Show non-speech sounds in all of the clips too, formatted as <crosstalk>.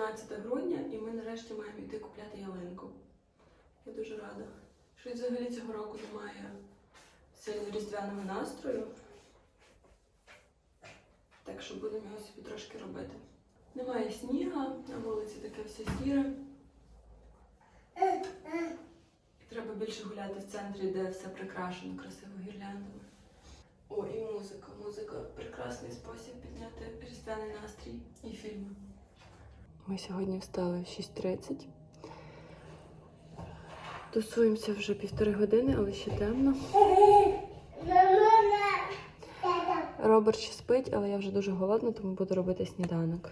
Сьогодні 17 грудня, і ми нарешті маємо йти купляти ялинку. Я дуже рада. Що взагалі цього року немає сильно різдвяного настрою. Так що будемо його собі трошки робити. Немає сніга, на вулиці таке все сіре. Треба більше гуляти в центрі, де все прикрашено красиво гірляндами. О, і музика. Музика прекрасний спосіб підняти різдвяний настрій і фільми. Ми сьогодні встали в 6.30. Тусуємося вже півтори години, але ще темно. Роберт ще спить, але я вже дуже голодна, тому буду робити сніданок.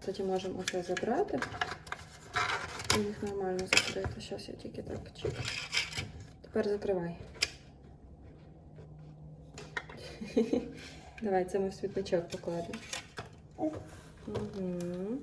Кстати, можемо оце забрати. І їх нормально закрити. Зараз я тільки так чик. Тепер закривай. Давай, це ми в світлячок покладемо. Угу.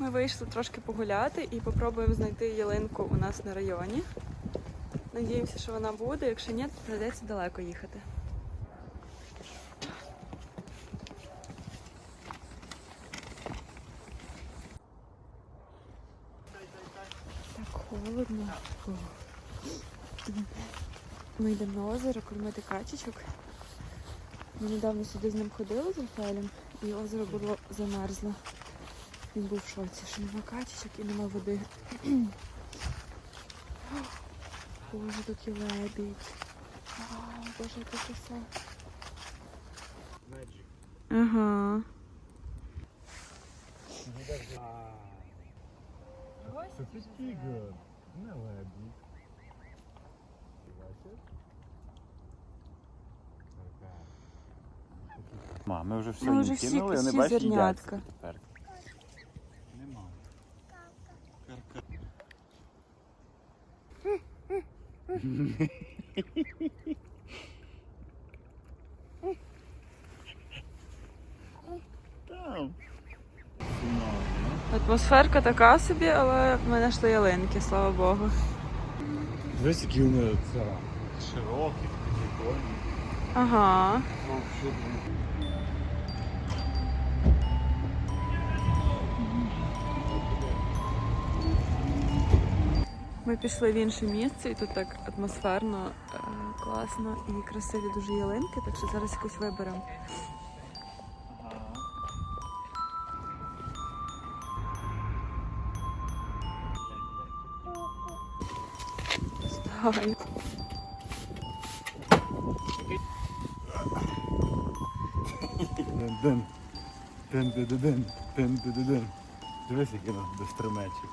Ми вийшли трошки погуляти і попробуємо знайти ялинку у нас на районі. Надіємося, що вона буде. Якщо ні, то прийдеться далеко їхати. Так холодно. Ми йдемо на озеро кормити качечок. Ми недавно сюди з ним ходили з Рафаелем, і озеро було замерзло. Він був в шоці, що нема качечок і нема води. Боже, тут є лебідь. Вау, боже, яка краса. Ага. Це тігр. Не лебідь. Ма, ми вже все Ми вже всі- кинули, вони всі бачиш, зернятка. їдять тепер. Нема. Там. Атмосферка така собі, але ми знайшли ялинки, слава Богу. Дивись, які вони це, широкі, прикольні. Ага. Ми пішли в інше місце, і тут так атмосферно, е, класно і красиві дуже ялинки, так що зараз якусь виберемо. Давай. Дин, дин, дин, дин, дин, дин, дин, дин. Дивись, який у нас безстремечик.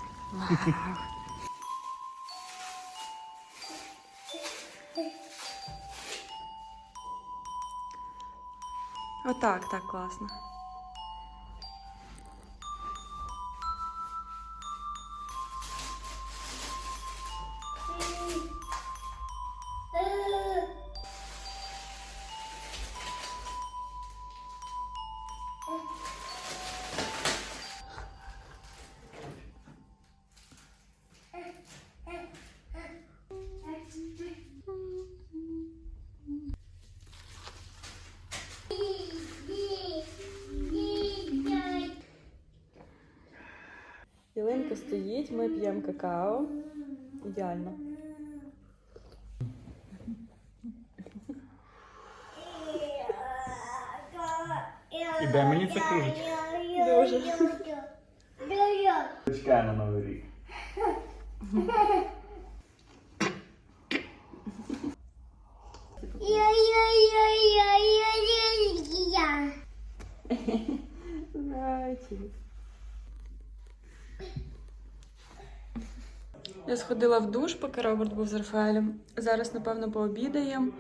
Отак, так, класно. Ялинка стоїть, ми п'ємо какао. Ідеально. І де мені це кружечка? Дуже. Чекай на новий рік. Зайчик. Я сходила в душ, поки Роберт був з Рафаелем. Зараз, напевно, пообідаємо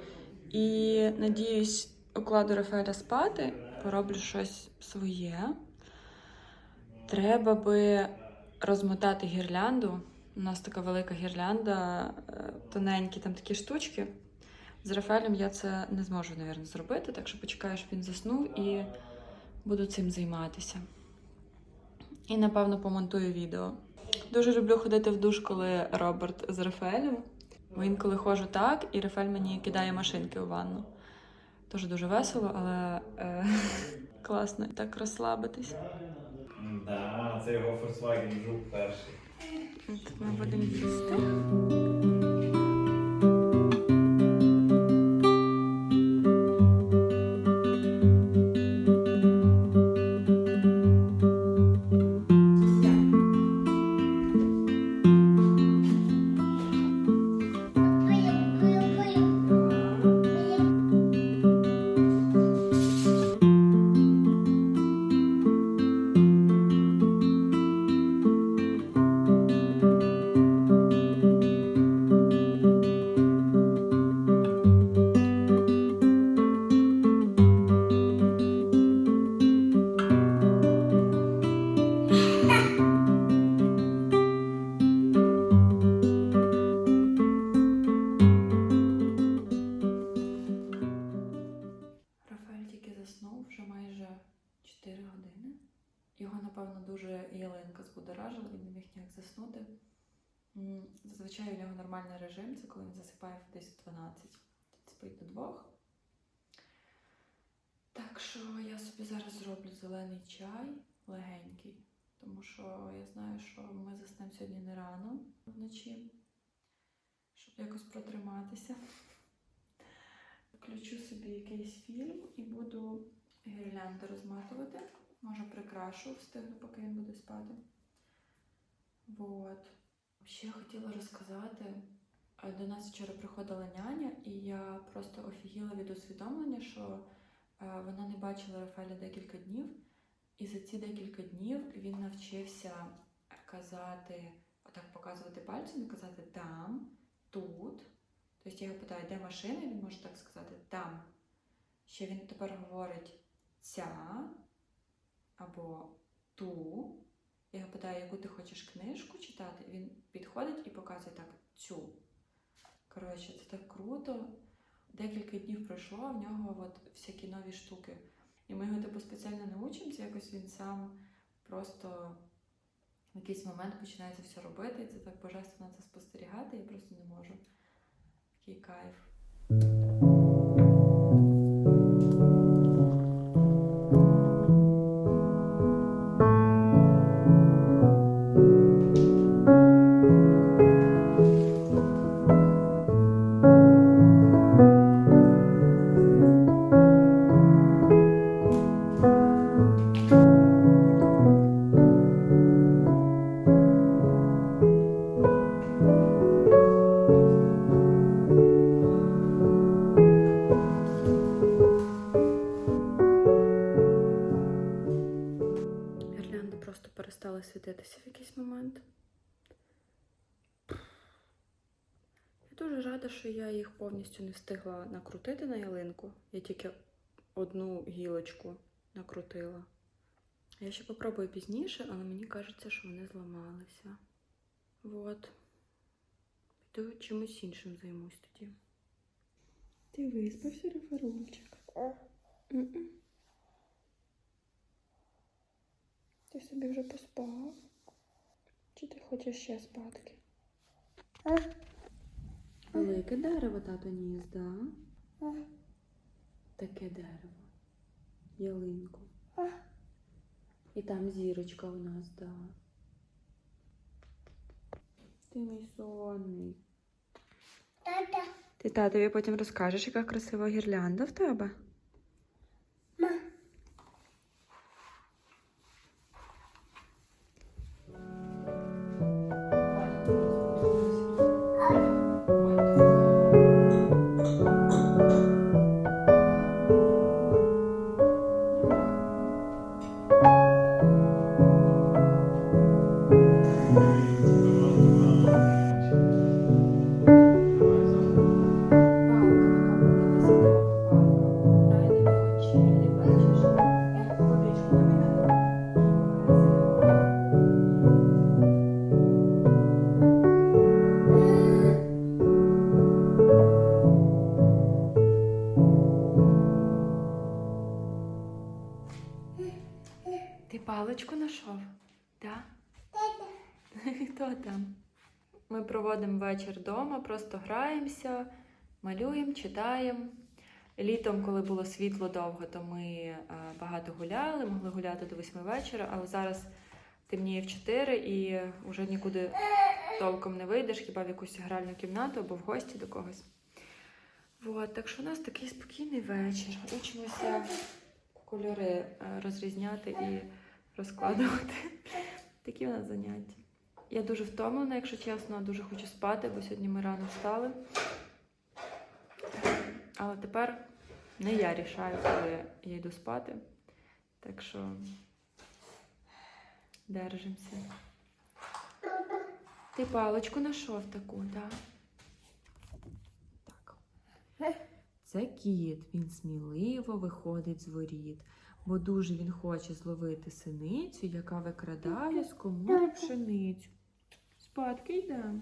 і надіюсь, укладу Рафаеля спати, пороблю щось своє. Треба би розмотати гірлянду. У нас така велика гірлянда, е, тоненькі там такі штучки. З Рафаелем я це не зможу, мабуть, зробити, так що почекаю, щоб він заснув і буду цим займатися. І, напевно, помонтую відео. Дуже люблю ходити в душ, коли Роберт з Рафаелем. Бо інколи ходжу так, і Рафаель мені кидає машинки у ванну. Дуже дуже весело, але е, <laughs> класно так розслабитись. Да, це його Volkswagen Жук перший. От ми будемо їсти. Зроблю зелений чай легенький, тому що я знаю, що ми заснемо сьогодні не рано вночі, щоб якось протриматися. Включу собі якийсь фільм і буду гірлянди розматувати. Може, прикрашу, встигну, поки він буде спати. Вот. Ще хотіла розказати. До нас вчора приходила няня, і я просто офігіла від усвідомлення, що вона не бачила Рафаеля декілька днів, і за ці декілька днів він навчився казати, отак показувати пальцем і казати там, тут. Тобто я його питаю, де машина, він може так сказати там. Ще він тепер говорить ця або ту. Я його питаю, яку ти хочеш книжку читати, він підходить і показує так цю. Коротше, це так круто. Декілька днів пройшло, а в нього от всякі нові штуки. І ми його типу спеціально не учимо, це якось він сам просто в якийсь момент починає це все робити, і це так божественно це спостерігати, я просто не можу. Такий кайф. Повністю не встигла накрутити на ялинку. Я тільки одну гілочку накрутила. Я ще попробую пізніше, але мені кажеться, що вони зламалися. От. Піду чимось іншим займусь тоді. Ти виспався, Рафарульчик? М-м. Ти собі вже поспав? Чи ти хочеш ще спадки? Велике дерево тато ніс, да? Таке дерево. Ялинку. І там зірочка у нас, да. Ти мій сонний. Ти татові потім розкажеш, яка красива гірлянда в тебе? Ти паличку знайшов? Так? <laughs> Хто там? Ми проводимо вечір вдома, просто граємося, малюємо, читаємо. Літом, коли було світло довго, то ми е, багато гуляли, могли гуляти до восьми вечора, але зараз темніє в 4 і вже нікуди толком не вийдеш, хіба в якусь гральну кімнату або в гості до когось. От, так що у нас такий спокійний вечір. Учимося кольори е, розрізняти і розкладувати. <laughs> Такі у нас заняття. Я дуже втомлена, якщо чесно, дуже хочу спати, бо сьогодні ми рано встали. Але тепер не я рішаю, коли я йду спати. Так що держимося. Ти паличку знайшов таку, так? Так. <laughs> Це кіт, він сміливо виходить з воріт, бо дуже він хоче зловити синицю, яка викрадає з комори пшеницю. Спадки йдемо.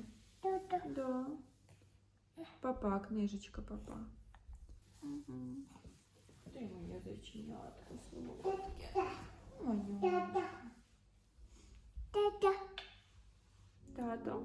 Да. Папа, книжечка, папа. Угу. Ти моє зайченятко солодке. Моя. Тато.